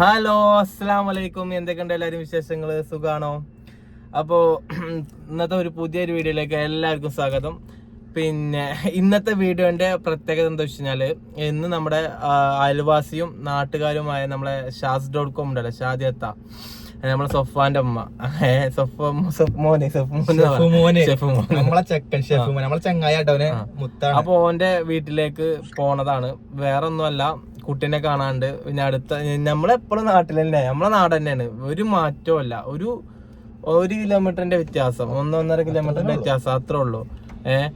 Hello അസ്സാം വലൈക്കും എന്തൊക്കെയുണ്ട് എല്ലാവരും വിശേഷങ്ങൾ സുഖാണോ? അപ്പോൾ ഇന്നത്തെ ഒരു പുതിയൊരു വീഡിയോയിലേക്ക് എല്ലാവർക്കും സ്വാഗതം. പിന്നെ ഇന്നത്തെ വീഡിയോന്റെ പ്രത്യേകത എന്താ വെച്ച് കഴിഞ്ഞാൽ ഇന്ന് നമ്മുടെ അയൽവാസിയും നാട്ടുകാരുമായ നമ്മളെ ഷാസ് ഡോട്ട് കോം ഉണ്ടല്ലോ ഷാദിയത്ത. നമ്മളെ സൊഫാന്റെ അമ്മ ഏ, സൊഫ സൊഫ് മോനെ സൊഫ് മോനെ ഷെഫ് മോനെ നമ്മളെ ചെക്കൻ ഷെഫ് നമ്മളെ മുത്താണ്. അപ്പൊ ഓന്റെ വീട്ടിലേക്ക് പോണതാണ്. വേറെ ഒന്നുമല്ല കുട്ടീനെ കാണാണ്ട് പിന്നെ അടുത്ത നമ്മളെപ്പോഴും നാട്ടിൽ തന്നെ നമ്മളെ നാട് തന്നെയാണ്. ഒരു മാറ്റവും അല്ല ഒരു ഒരു കിലോമീറ്ററിന്റെ വ്യത്യാസം. ഒന്നൊന്നര കിലോമീറ്ററിന്റെ വ്യത്യാസം. അത്രേ ഉള്ളൂ. ഏഹ്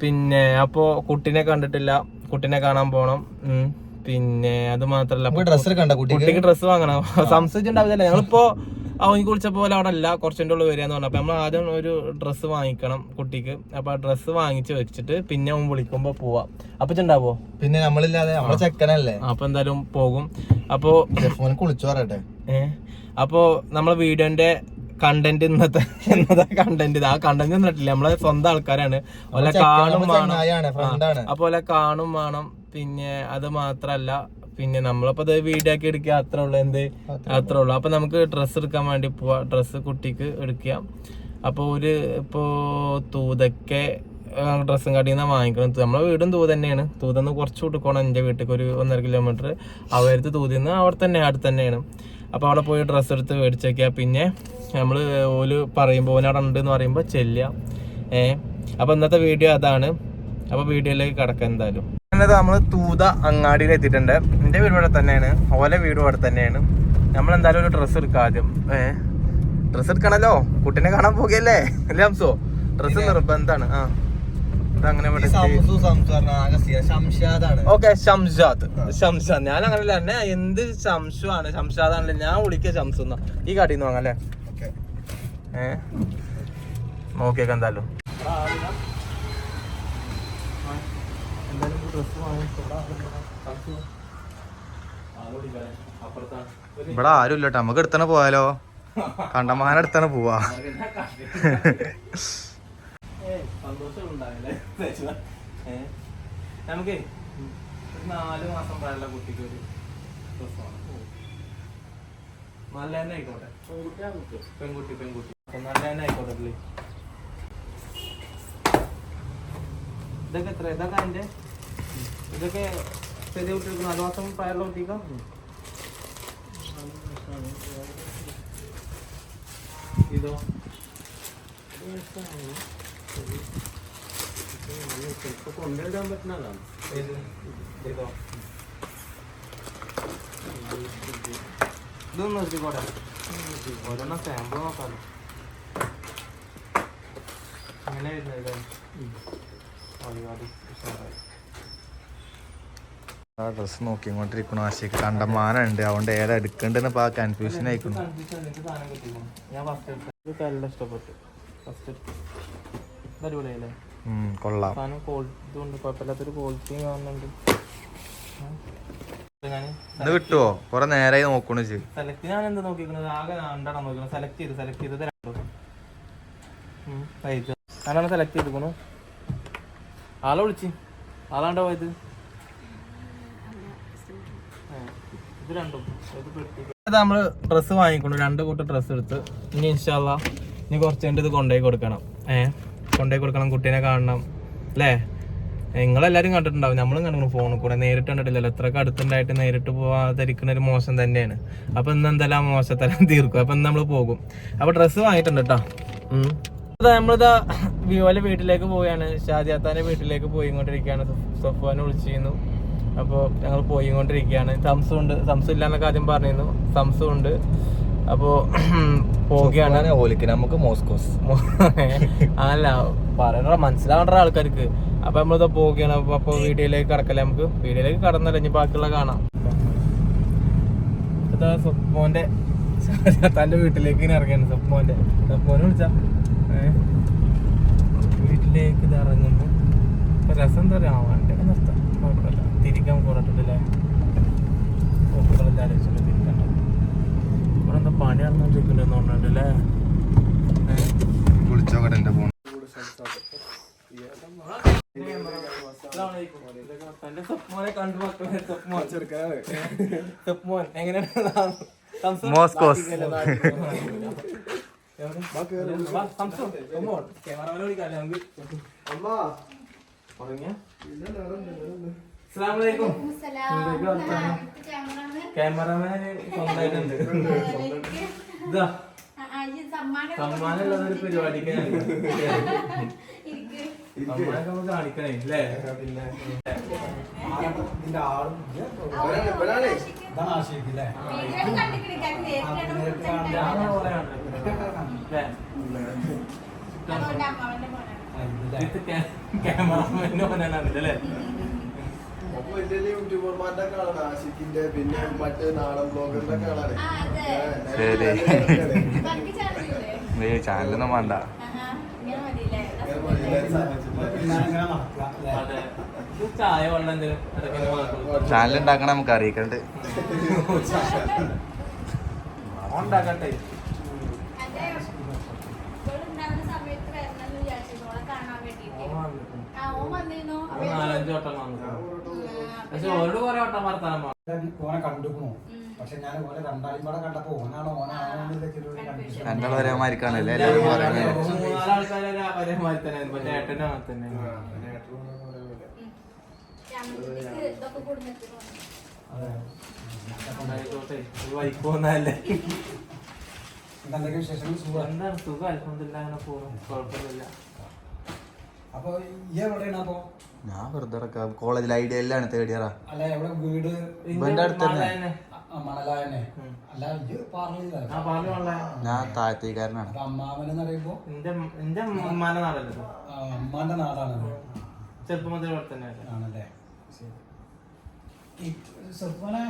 പിന്നെ അപ്പോ കുട്ടീനെ കണ്ടിട്ടില്ല. കുട്ടീനെ കാണാൻ പോണം. പിന്നെ അത് മാത്രല്ല കുട്ടിക്ക്. ഡ്രസ് ഡ്രസ്സ് വാങ്ങണം. സംശയിച്ചിട്ടുണ്ടാവില്ല ഞങ്ങളിപ്പോ അവനെ കുളിച്ച പോലെ അവിടെ അല്ല കുറച്ചിന്റെ ഉള്ളിൽ എന്ന് പറഞ്ഞു. അപ്പൊ നമ്മൾ ആദ്യം ഒരു ഡ്രസ്സ് വാങ്ങിക്കണം കുട്ടിക്ക്. അപ്പൊ ആ ഡ്രസ്സ് വാങ്ങിച്ചു വെച്ചിട്ട് പിന്നെ അവൻ വിളിക്കുമ്പോ പോവാം. അപ്പൊ പിന്നെ നമ്മളില്ലാതെ നമ്മളെ ചെക്കനല്ലേ? അപ്പൊ എന്തായാലും പോകും. അപ്പോ കുളിച്ചു പറയട്ടെ ഏഹ് അപ്പോ നമ്മളെ വീഡിയോന്റെ കണ്ടന്റ് ഇന്നത്തെ ഇന്നത്തെ കണ്ടന്റ് ആ കണ്ടന്റ് ഒന്നിട്ടില്ല നമ്മളെ സ്വന്തം ആൾക്കാരാണ്. ഓലെ കാണും വേണം. അപ്പോലെ കാണും വേണം. പിന്നെ അത് മാത്രല്ല പിന്നെ നമ്മളിപ്പോ ഇത് വീഡിയോ ആക്കി എടുക്കുക അത്രേ ഉള്ളു. എന്ത്? അത്രേ ഉള്ളു. അപ്പൊ നമുക്ക് ഡ്രസ്സ് എടുക്കാൻ വേണ്ടി പോവാ. ഡ്രസ്സ് കുട്ടിക്ക് എടുക്കാം. അപ്പൊ ഒരു ഇപ്പോ തൂതക്കെ ഡ്രസ്സും കടയിൽ നിന്നാണ് വാങ്ങിക്കുന്നത് നമ്മളെ വീടും തൂത് തന്നെയാണ്. തൂതെന്ന് കുറച്ച് കൊടുക്കണം എന്റെ വീട്ടിലേക്ക് ഒരു ഒന്നര കിലോമീറ്റർ അവരത്ത് തൂതിന്ന് അവിടെ തന്നെ അടുത്ത് തന്നെയാണ്. അപ്പോൾ അവിടെ പോയി ഡ്രസ്സ് എടുത്ത് മേടിച്ച് പിന്നെ നമ്മൾ ഓൽ പറയുമ്പോൾ ഓനവിടെ ഉണ്ട് എന്ന് പറയുമ്പോൾ ചെല്ലുക. ഏ അപ്പോൾ ഇന്നത്തെ വീഡിയോ അതാണ്. അപ്പോൾ വീഡിയോയിലേക്ക് കിടക്കാം എന്തായാലും. നമ്മൾ തൂത അങ്ങാടിയിൽ എത്തിയിട്ടുണ്ട്. എന്റെ വീട് ഇവിടെ തന്നെയാണ്. ഓലെ വീടും ഇവിടെ തന്നെയാണ്. നമ്മൾ എന്തായാലും ഒരു ഡ്രസ്സ് എടുക്കാം ആദ്യം. ഏ ഡ്രസ്സ് എടുക്കണല്ലോ. കുട്ടീനെ കാണാൻ പോകുകയല്ലേ അല്ലേ അംസോ? ഡ്രസ്സ് നിർബന്ധമാണ്. ആ. ശംഷാദാണ്. ഓക്കെ ഷംഷാദ് ഷംഷാദ് ഞാൻ അങ്ങനല്ല എന്നെ എന്ത് ശംഷു ആണ്? ഷംഷാദ് ആണല്ലേ ഞാൻ വിളിക്കുക ഷംസു എന്നാ ഈ കടയിൽ നിന്ന് വാങ്ങല്ലേ ഏ? നോക്കിയേക്കാം എന്തായാലും. ഇവിടെ ആരും ഇല്ല നമുക്ക് എടുത്തന്നെ പോയാലോ. കണ്ടമാന എടുത്തന്നെ പോവാ. നമുക്ക് ഒരു നാല് മാസം പ്രായമുള്ള കുട്ടിക്ക് ഒരു ഡ്രസ് വേണം. നല്ല തന്നെ ആയിക്കോട്ടെ. പെൺകുട്ടി പെൺകുട്ടി. നല്ല തന്നെ ആയിക്കോട്ടെ പുള്ളി. ഇതൊക്കെ എത്ര? ഇതൊക്കെ അതിന്റെ ഇതൊക്കെ ചെറിയ കുട്ടികൾക്ക് നാല് മാസം പ്രായമുള്ള കുട്ടിക്കാം? ഇതോ? കൊണ്ടുവരാൻ പറ്റുന്നതാണ് ഇതോ ഇതൊന്നും നിർത്തിക്കോട്ടെ ഓരോന്നും ആ ഡ്രസ് നോക്കിക്കൊണ്ടിരിക്കണു ആശയ്ക്ക് കണ്ടമാന ഉണ്ട് അതുകൊണ്ട് ഏതാ എടുക്കണ്ടെന്ന് ഇപ്പൊ കൺഫ്യൂഷൻ ആയിക്കണു ഞാൻ എടുത്ത ഇഷ്ടപ്പെട്ടു ഫസ്റ്റ് അടിപൊളിയല്ലേ കൊള്ളാം. സാധനം ക്വാളിറ്റി കുഴപ്പമില്ലാത്തൊരു ക്വാളിറ്റിയും കാണുന്നുണ്ട്. ഇത് കിട്ടുവോ? കൊറേ നേരായി നോക്കണു സെലക്ട് ഞാൻ എന്താ നോക്കിക്കുന്നത് ആകെ രണ്ടെണ്ണം നോക്കണം സെലക്ട് ചെയ്ത് സെലക്ട് ചെയ്ത് സൈസ് ഞാനാണ് സെലക്ട് ചെയ്തിരിക്കണു ആളെ വിളിച്ച്. ആളാണ്ടോ പോയത്? ഇത് രണ്ടും. നമ്മൾ ഡ്രസ്സ് വാങ്ങിക്കണം. രണ്ട് കൂട്ടം ഡ്രസ്സ് എടുത്ത്. ഇനി ഇൻഷാല്ല ഇനി കുറച്ച് കഴിഞ്ഞിട്ട് ഇത് കൊണ്ടുപോയി കൊടുക്കണം. ഏ? കൊണ്ടുപോയി കൊടുക്കണം കുട്ടീനെ കാണണം അല്ലേ? നിങ്ങളെല്ലാരും കണ്ടിട്ടുണ്ടാവും. നമ്മളും കണ്ടിട്ടുണ്ട് ഫോണിൽ കൂടെ. നേരിട്ട് കണ്ടിട്ടില്ലല്ലോ. അത്രയൊക്കെ അടുത്തുണ്ടായിട്ട് നേരിട്ട് പോവാതിരിക്കുന്ന ഒരു മോശം തന്നെയാണ്. അപ്പൊ ഇന്ന് എന്തെല്ലാം മോശത്തെല്ലാം തീർക്കും. അപ്പൊ നമ്മൾ പോകും. അപ്പൊ ഡ്രസ്സ് വാങ്ങിയിട്ടുണ്ട് കേട്ടോ നമ്മളിതാ വിയോലെ വീട്ടിലേക്ക് പോവുകയാണ്. ഷാദിയാത്താന്റെ വീട്ടിലേക്ക് പോയിക്കൊണ്ടിരിക്കുകയാണ്. സഫ്വാനെ വിളിച്ചിരുന്നു. അപ്പോൾ ഞങ്ങൾ പോയി പോയിക്കൊണ്ടിരിക്കുകയാണ്. സംസും ഉണ്ട് സംസും ഇല്ലാന്നൊക്കെ ആദ്യം പറഞ്ഞിരുന്നു. സംസു അപ്പോൾ പോവുകയാണ്. ഓലിക്ക് നമുക്ക് മോസ്കോസ്. അല്ല പറയണ മനസ്സിലാവേണ്ട ആൾക്കാർക്ക്. അപ്പൊ നമ്മളിത് പോവുകയാണ്. അപ്പൊ അപ്പൊ വീഡിയോയിലേക്ക് കടക്കല്ലേ നമുക്ക്? വീഡിയോയിലേക്ക് കടന്നല്ലേ ഇനി ബാക്കിയുള്ള കാണാം. ഇതാ സ്വപ്മോന്റെ തന്റെ വീട്ടിലേക്ക് ഇങ്ങനെ ഇറങ്ങിയാണ് സ്വപ്മോന്റെ സ്വപ്മോനെ വിളിച്ചാ? വീട്ടിലേക്ക് ഇത് ഇറങ്ങുന്നു. ഇപ്പൊ രസം എന്താ പറയാ വണ്ടിയുടെ നിർത്താം. കുഴപ്പമില്ല. തിരിക്കാൻ ആലോചിച്ചില്ല ഇവിടെ എന്താ പണി നടന്നുകൊണ്ടിരിക്കുന്നുണ്ടെന്ന് ഏഹ് വിളിച്ചോക്കട്ടെ എന്റെ ഫോൺ. തന്റെ സ്വപ്നോനെ രണ്ട് മക്കളെ തൊപ്മോൻ തൊപ്മോൻ എങ്ങനെയാണ്? സംസം? മോസ്കോസ് എവിടെ? വാ, സംസം, തൊപ്മോൻ. ക്യാമറമാനെ വിളിക്കാല്ലേ നമുക്ക്? ഉറങ്ങിയാ? അസ്സലാമു അലൈക്കും. എന്തൊക്കെ വർത്താനം? ക്യാമറമാന് സ്വന്തമായിട്ടുണ്ട്. ഇതാ. സമ്മാനമുള്ളത് ഒരു പരിപാടിക്ക് സമ്മാനൊക്കെ നമുക്ക് കാണിക്കണേ അല്ലേ? ഞാൻ കുറെ കണ്ടിട്ടുണ്ട്. അല്ലേ? യൂട്യൂബർമാരുടെ ആഷിഖിന്റെ പിന്നെ മറ്റേ നാടൻ ബ്ലോഗറിന്റെ ചാനലൊന്നും വേണ്ട ചാനൽ ഉണ്ടാക്കണം നമുക്ക് അറിയിക്കണ്ട് ഉണ്ടാക്കട്ടെ നാലഞ്ച് വട്ടം വന്നിട്ടുണ്ട് പക്ഷെ ഓരോട് കുറെ വട്ടം വർത്താനം. ഓനെ കണ്ടുക്കണു. പക്ഷെ ഞാൻ ഓനെ രണ്ടാളും കൂടെ കണ്ടപ്പോ ഓനാണോ ഓനാണോ ഒരേ മാതിരിക്കാണല്ലേ എല്ലാവരും എന്താണ് സുഖം? അൽഹംദുലില്ലാ അങ്ങനെ പോകുന്നു കുഴപ്പമില്ല അപ്പൊ ഈ എവിടെയാണ് അപ്പൊ? ഞാൻ വെറുതെ ഇറക്കാം കോളേജിൽ എല്ലാം തേർഡ് ഇയറാ അല്ല വീട്? ഇവന്റെ അടുത്ത് തന്നെ. തന്നെ മണലായനെ അല്ല ഇത് ഞാൻ താഴ്ത്തിക്കാരനാണ്. അപ്പൊ അമ്മാവൻ എന്ന് പറയുമ്പോ? എന്റെ എന്റെ ഉമ്മാന്റെ നാടല്ലോ അമ്മാന്റെ നാടാണ് ചെറുപ്പം മുതൽ ഇവിടെ ആണല്ലേ? ചെറുപ്പനെ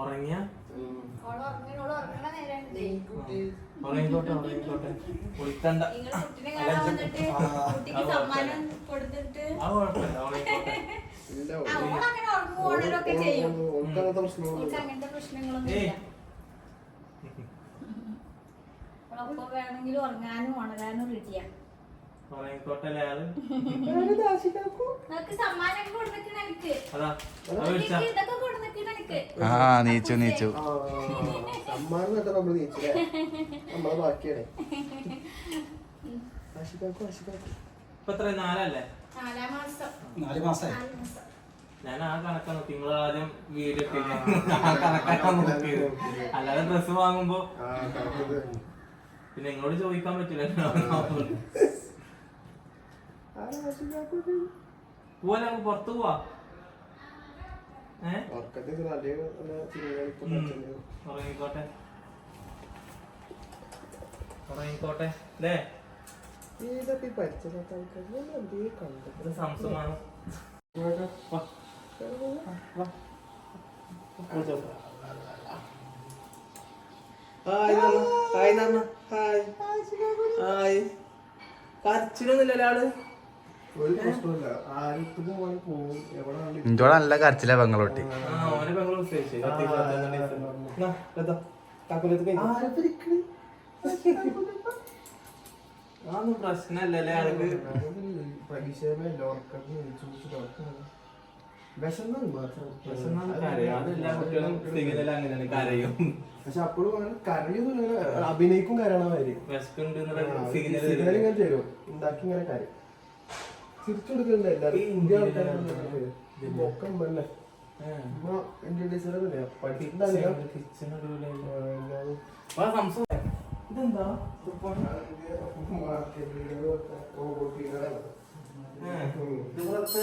ഉറങ്ങിയ? ഉറങ്ങിക്കോട്ടെ ആ കുഴപ്പമില്ല ഓൾക്കങ്ങനത്തെ പ്രശ്നമൊന്നും ഏയ്. വേണമെങ്കിൽ ഉറങ്ങാനും ഉണരാനും റെഡിയാ ഉറങ്ങിക്കോട്ടെ അല്ലേ ആൾ? നിനക്ക് സമ്മാനം കൊടുത്തിട്ട് എനിക്ക്. അതാ അത് വിളിച്ചാ ഇതൊക്കെ കൊടുത്തിട്ട് എനിക്ക് ആ നീച്ചു നീച്ചു. സമ്മാനം കേട്ടോ നമ്മൾ നീച്ചില്ലേ നമ്മളെ ബാക്കിയാണ്. ആഷിഖാക്കും ആഷിഖാക്കും ഇപ്പൊ എത്ര നാലല്ലേ? നാലാം മാസം. നാല് മാസായി. നാല് മാസം. ഞാൻ ആ കണക്കാണ് നിങ്ങൾ ആദ്യം വീഡിയോ ആ കണക്കാണ് നോക്കിയത് അല്ലാതെ ഡ്രസ് വാങ്ങുമ്പോ പിന്നെ നിങ്ങളോട് ചോദിക്കാൻ പറ്റില്ല. പോവാ നമുക്ക് പുറത്ത് പോവാ ഏ ഉറക്കത്തിൽ നല്ല നല്ല സിനിമകൾ ഇപ്പൊ ഉം. കളിക്കുന്നത്. ഉറങ്ങിക്കോട്ടെ. ഉറങ്ങിക്കോട്ടെ. അല്ലേ ഇതൊക്കെ പരിചയപ്പെട്ട ആൾക്കാർ കണ്ടത് ഇത് സംശയമാണ്. Hi hi hi. ഹായ്. കരച്ചിലൊന്നുമില്ലല്ലോ ആൾ. ഇഞ്ചോടെ നല്ല കരച്ചില ബംഗളോട്ടി? അതൊന്നും ആൾക്ക്? പക്ഷെ അപ്പോഴും കരയൊന്നും അഭിനയിക്കും കരയണ മാതിരി. സിഗ്നൽ സിഗ്നൽ ഇങ്ങനെ തരും. ഉണ്ടാക്കി ഇങ്ങനെ കരയും. തിരിച്ചു കൊടുക്കണ്ട എല്ലാവരും ഇന്ത്യ ആൾക്കാരും മൊക്കം പെണ്ണെ ഉമ്മ ഇന്ത്യൻ ടീച്ചറല്ലേ പഠിച്ചിട്ടുണ്ടാവില്ല ഇതെന്താ? ഇതുപോലത്തെ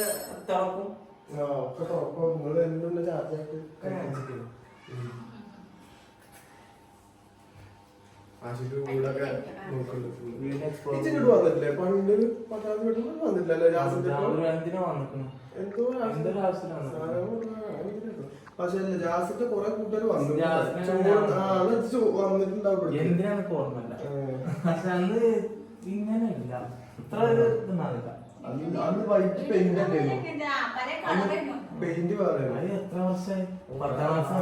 തുറക്കും നിങ്ങൾ എന്തുകൊണ്ട് ചാർജായിട്ട് ആശിക്ക് വീടൊക്കെ നോക്കുന്നുണ്ട്. വന്നിട്ടില്ലേ? പണ്ട് പട്ടാള വീട്ടിൽ വന്നിട്ടില്ലല്ലോ പക്ഷെ ജാസിന്റെ കുറെ കൂട്ടർ വന്നു. വന്നിട്ടുണ്ടാവും എന്തിനാണ് ഓർമ്മല്ല. പക്ഷെ അന്ന് ഇങ്ങനെയില്ല. ഇത്ര ഒരു ഇതൊന്നാവില്ല അന്ന് വൈറ്റ് പെയിന്റ് പെയിന്റ് വേറെ. എത്ര വർഷമായി? പത്താം മാസം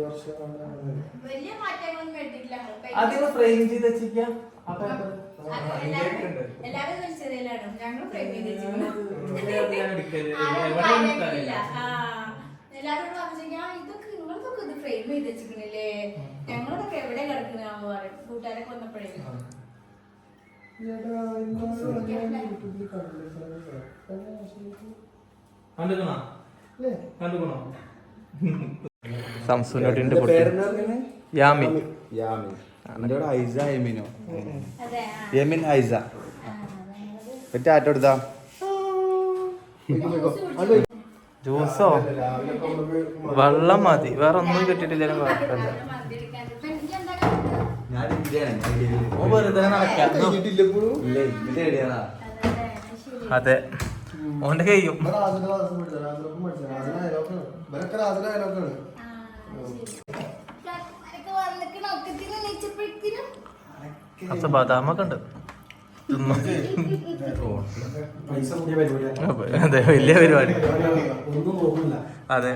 പത്താം വർഷം. വലിയ മാറ്റങ്ങളൊന്നും കേട്ടിട്ടില്ല അതിന് ഫ്രെയിം ചെയ്ത് വെച്ചിരിക്കാം. ആ പേപ്പർ ആ, എല്ലാരും വലിച്ചെറിയലാണ് ഞങ്ങൾ ഫ്രെയിം ചെയ്ത് വെച്ചിരിക്കുന്നു. ഞാൻ എടുക്കൽ ആരും എവിടെ കാര്യമാക്കിയില്ല. എനിക്കറിയില്ല ആ. എല്ലാരോടും പറഞ്ഞു ഞാൻ ഇതൊക്കെ നിങ്ങളതൊക്കെ ഇത് ഫ്രെയിം ചെയ്ത് വെച്ചിരിക്കണില്ലേ? ഞങ്ങളതൊക്കെ എവിടെ കിടക്കണാവോ പറയും. കൂട്ടുകാരൊക്കെ വന്നപ്പോഴേ. കണ്ടുക്കണോ? കണ്ടുക്കണോ? സംസുനോട്ടിന്റെ പറഞ്ഞേ? യാമി. ഐസ എമിനോ അതെ ആ. ഐസ. ആ, ഞങ്ങളത് പറ്റി ആറ്റോ എടുത്താ ജ്യൂസോ? വെള്ളം മതി. വേറെ ഒന്നും കിട്ടിയിട്ടില്ലാലും കുഴപ്പമില്ല. അതെ. ഓന്റെ കഴിയും കുറച്ച് ബദാമൊക്കെ ഉണ്ട്. അതെ വലിയ പരിപാടി. അതെ.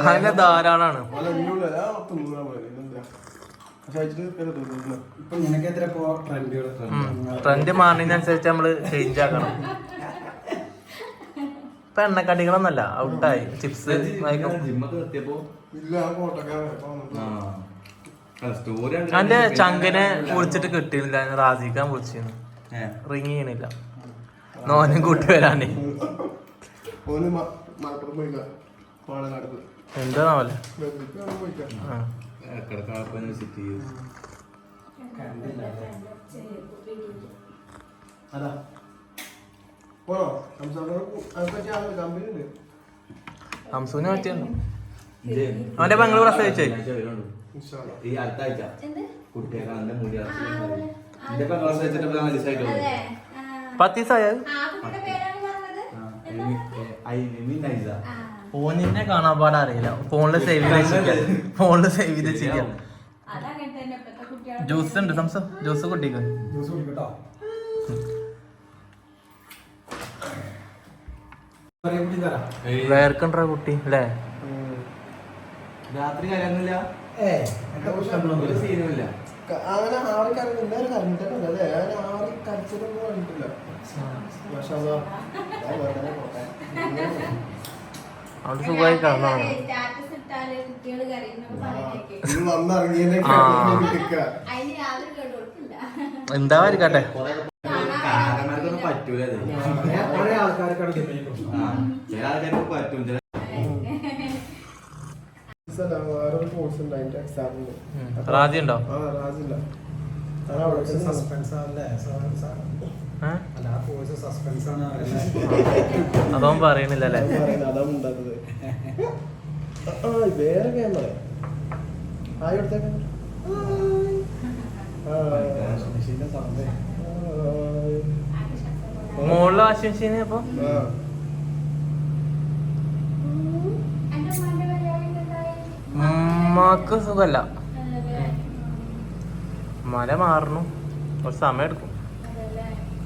അതിന്റെ ധാരാളാണ്. ട്രെൻഡ് മാറുന്നതിനനുസരിച്ച് നമ്മൾ ചേഞ്ച് ആക്കണം. ഇപ്പൊ എണ്ണക്കടികളൊന്നല്ല ഔട്ടായി ചിപ്സ് എന്റെ ചങ്കിനെ വിളിച്ചിട്ട് കിട്ടിയില്ല റാസിക്കാൻ വിളിച്ചിരുന്നു. റിങ് ചെയ്യണില്ല. നോനും കൂട്ടി വരാനേ. എന്താ ആ. കിടക്കാപ്പൻ വിസിറ്റ് ചെയ്യും അതാ പോണോ ഹംസൂന് പറ്റിയുണ്ടോ അവന്റെ പെങ്ങൾ പ്രസവിച്ചേ. ഈ അടുത്ത ആഴ്ച എന്ത് കുട്ടിയെ എന്റെ മുടി എന്റെ പെങ്ങളെ വെച്ചിട്ട് നാല് ദിവസമായിട്ടുള്ളൂ കുട്ടിയുടെ പേരാണ് പറഞ്ഞത് എന്താ നൈസ ഫോണിനെ കാണാൻ പാടാ അറിയില്ല. ഫോണിൽ സേവ് ചെയ്ത് ഫോണിൽ സേവ് ചെയ്ത് വെച്ചിരിക്കാം. അതങ്ങനെ തന്നെ ജ്യൂസ് ഉണ്ട് സംസ. ജ്യൂസ് കുട്ടിക്ക് വേർക്കണ്ട കുട്ടി അല്ലേ രാത്രി കാര്യമൊന്നുമില്ല ഏ എന്താ പ്രശ്നം ഒരു സീനുമില്ല. ക- അങ്ങനെ ആറി കരഞ്ഞു എന്തായാലും അല്ലേ അങ്ങനെ ആറി കരച്ചിട്ടൊന്നും കണ്ടിട്ടില്ല. മാഷാ അല്ലാ. ഞാൻ വെറുതെ പോട്ടെ. അവിടെ സുഖമായി കേടുകൊടുക്കില്ല എന്താ വരിക്കട്ടെ? റാജി ഉണ്ടോ സസ്പെൻസ് അതൊന്നും പറയണില്ല അല്ലേ? വേറെ ക്യാമറ മുകളിൽ വാഷിംഗ് മെഷീന് അപ്പൊ? ഉമ്മക്ക് സുഖല്ല. മല മാറണു. കുറച്ച് സമയം എടുക്കും?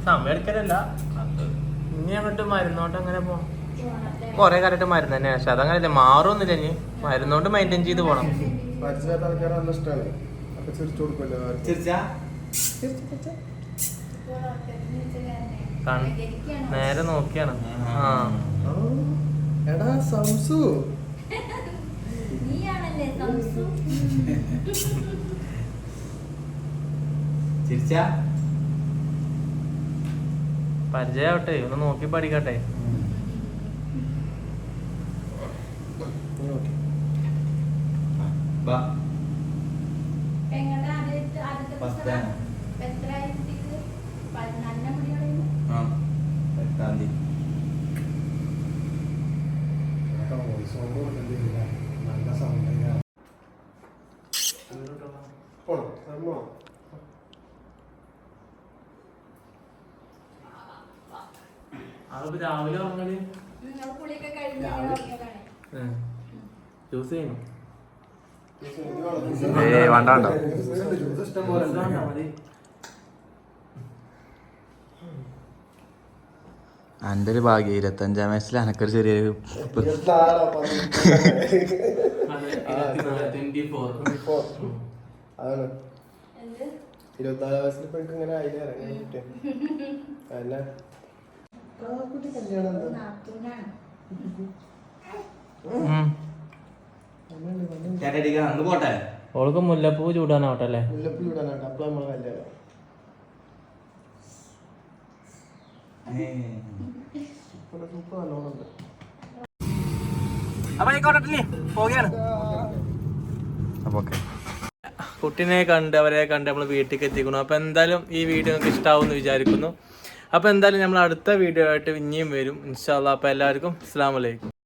സമയം എടുക്കലല്ല. ഇനി അങ്ങോട്ട് മരുന്നോട്ട് അങ്ങനെ പോണം? കൊറേ കാലമായിട്ട് മരുന്ന് തന്നെ പക്ഷെ അതങ്ങനല്ലേ മാറൊന്നുമില്ല ഇനി. മരുന്നോണ്ട് മെയിന്റെയിൻ ചെയ്ത് പോണം? നേരെ നോക്കിയാണ്. ആ എടാ സംസു. നീയാണല്ലേ സംസു? ചിരിച്ചാ? തീയതി ഒന്ന് നോക്കി പഠിക്കട്ടെ. നല്ല സൗണ്ട് പോണോ അതിപ്പോ രാവിലെ ഉറങ്ങൽ. ജ്യൂസ് ചെയ്യണം വേണ്ട എന്റെ ഒരു ഭാഗ്യം ഇരുപത്തഞ്ചാം വയസ്സിൽ എനക്കൊരു ചെറിയൊരു ഇരുപത്തിനാലാ വയസ്സിൽ ഇപ്പൊ എനിക്ക് ഇങ്ങനെ ആയില്ലേ കല്യാണം പോട്ടെ. ഓൾക്ക് മുല്ലപ്പൂ ചൂടാനാവട്ടെ അല്ലേ? മുല്ലപ്പൂ ഇടാനായിട്ട് അപ്പൊ നമ്മളെ കല്യാണം. ഇവിടെ സൂപ്പർ നല്ലോണം ഉണ്ട് അപ്പൊ ആയിക്കോട്ടെ പോവുകയാണ്. അപ്പോൾ ഓക്കെ. കുട്ടീനെ കണ്ട് അവരെ കണ്ട് നമ്മൾ വീട്ടിലേക്ക് എത്തിക്കുന്നു. അപ്പോൾ എന്തായാലും ഈ വീഡിയോ നിങ്ങൾക്ക് ഇഷ്ടാവുമെന്ന് വിചാരിക്കുന്നു. അപ്പോൾ എന്തായാലും നമ്മൾ അടുത്ത വീഡിയോ ആയിട്ട് ഇനിയും വരും. ഇൻഷാല്ലാ അപ്പോൾ എല്ലാവർക്കും അസ്സാം വലൈക്കും